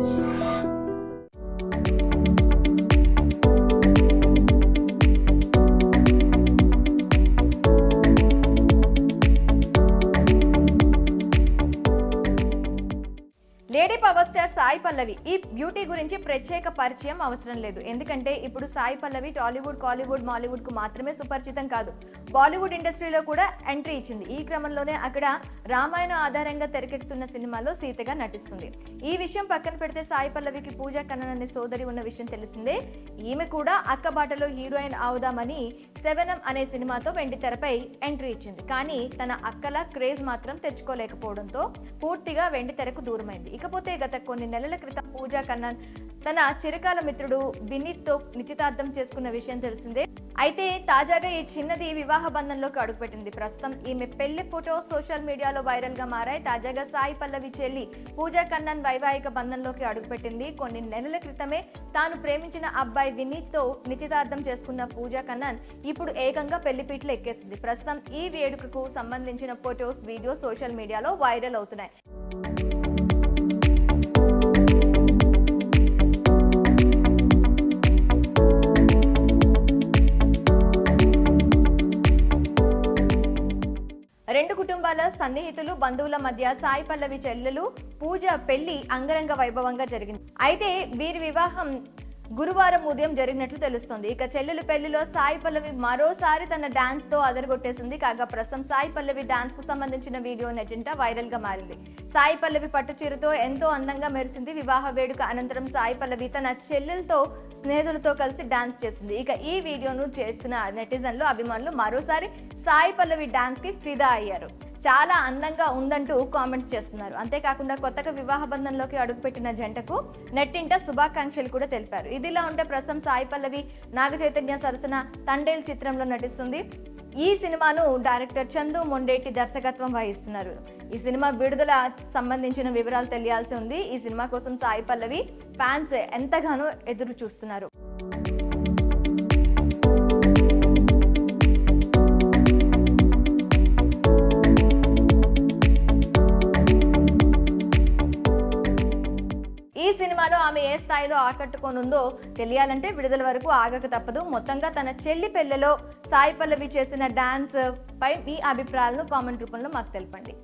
So Sai Pallavi. ఈ beauty గురించి ప్రత్యేక పరిచయం అవసరం లేదు. ఎందుకంటే ఇప్పుడు సాయి పల్లవి టాలీవుడ్ కాలీవుడ్ మాలీవుడ్కు మాత్రమే సుపరిచితం కాదు. బాలీవుడ్ ఇండస్ట్రీలో కూడా ఎంట్రీ ఇచ్చింది. ఈ క్రమంలోనే అక్కడ రామాయణం ఆధారంగా తెరకెక్కుతున్న సినిమాలో సీతగా నటిస్తుంది. ఈ విషయం పక్కన పెడితే సాయి పల్లవికి పూజా కన్నన్ అనే సోదరి ఉన్న విషయం తెలిసిందే. ఈమె కూడా అక్కబాటలో హీరోయిన్ అవుదామని సెవెనం అనే సినిమాతో వెండి తెరపై ఎంట్రీ ఇచ్చింది. కానీ తన అక్కల క్రేజ్ మాత్రం తెచ్చుకోలేకపోవడంతో పూర్తిగా వెండి తెరకు దూరమైంది. ఇకపోతే గత కొన్ని కొన్ని నెలల క్రితం పూజా కన్నన్ తన చిరకాల మిత్రుడు వినీత్తో నిశ్చితార్థం చేసుకున్న విషయం తెలిసిందే. అయితే తాజాగా ఈ చిన్నది వివాహ బంధంలోకి అడుగుపెట్టింది. ప్రస్తుతం ఈమె పెళ్ళి ఫోటో సోషల్ మీడియాలో వైరల్గా మారాయి. తాజాగా సాయి పల్లవి చెల్లి పూజా కన్నన్ వైవాహిక బంధంలోకి అడుగుపెట్టింది. కొన్ని నెలల క్రితమే తాను ప్రేమించిన అబ్బాయి వినీత్తో నిశ్చితార్థం చేసుకున్న పూజా కన్నన్ ఇప్పుడు ఏకంగా పెళ్ళిపీటలు ఎక్కేసింది. ప్రస్తుతం ఈ వేడుకకు సంబంధించిన ఫొటోస్ వీడియో సోషల్ మీడియాలో వైరల్ అవుతున్నాయి. రెండు కుటుంబాల సన్నిహితులు బంధువుల మధ్య సాయి పల్లవి చెల్లెలు పూజ పెళ్ళి అంగరంగ వైభవంగా జరిగింది. అయితే వీరి వివాహం గురువారం ఉదయం జరిగినట్లు తెలుస్తోంది. ఇక చెల్లెలు పెళ్ళిలో సాయి పల్లవి మరోసారి తన డాన్స్తో అదరగొట్టేసింది. కాగా ప్రస్తుతం సాయి పల్లవి డాన్స్కు సంబంధించిన వీడియో నెటింట వైరల్గా మారింది. సాయి పల్లవి పట్టు చీరతో ఎంతో అందంగా మెరిసింది. వివాహ వేడుక అనంతరం సాయి పల్లవి తన చెల్లెలతో స్నేహితులతో కలిసి డాన్స్ చేసింది. ఇక ఈ వీడియోను చేసిన నెటిజన్లు అభిమానులు మరోసారి సాయి పల్లవి డాన్స్కి ఫిదా అయ్యారు. చాలా అందంగా ఉందంటూ కామెంట్స్ చేస్తున్నారు. అంతేకాకుండా కొత్తగా వివాహ బంధంలోకి అడుగుపెట్టిన జంటకు నెట్టింట శుభాకాంక్షలు కూడా తెలిపారు. ఇదిలా ఉంటే ప్రస్తుతం సాయి పల్లవి నాగ చైతన్య సరసన తండేల్ చిత్రంలో నటిస్తుంది. ఈ సినిమాను డైరెక్టర్ చందు మొండేటి దర్శకత్వం వహిస్తున్నారు. ఈ సినిమా విడుదల సంబంధించిన వివరాలు తెలియాల్సి ఉంది. ఈ సినిమా కోసం సాయి పల్లవి ఫ్యాన్స్ ఎంతగానో ఎదురు చూస్తున్నారు సినిమాలో ఆమె ఏ స్థాయిలో ఆకట్టుకోనుందో తెలియాలంటే విడుదల వరకు ఆగక తప్పదు. మొత్తంగా తన చెల్లి పెళ్ళిలో సాయి పల్లవి చేసిన డాన్స్ పై మీ అభిప్రాయాలను కామెంట్ రూపంలో మాకు తెలపండి.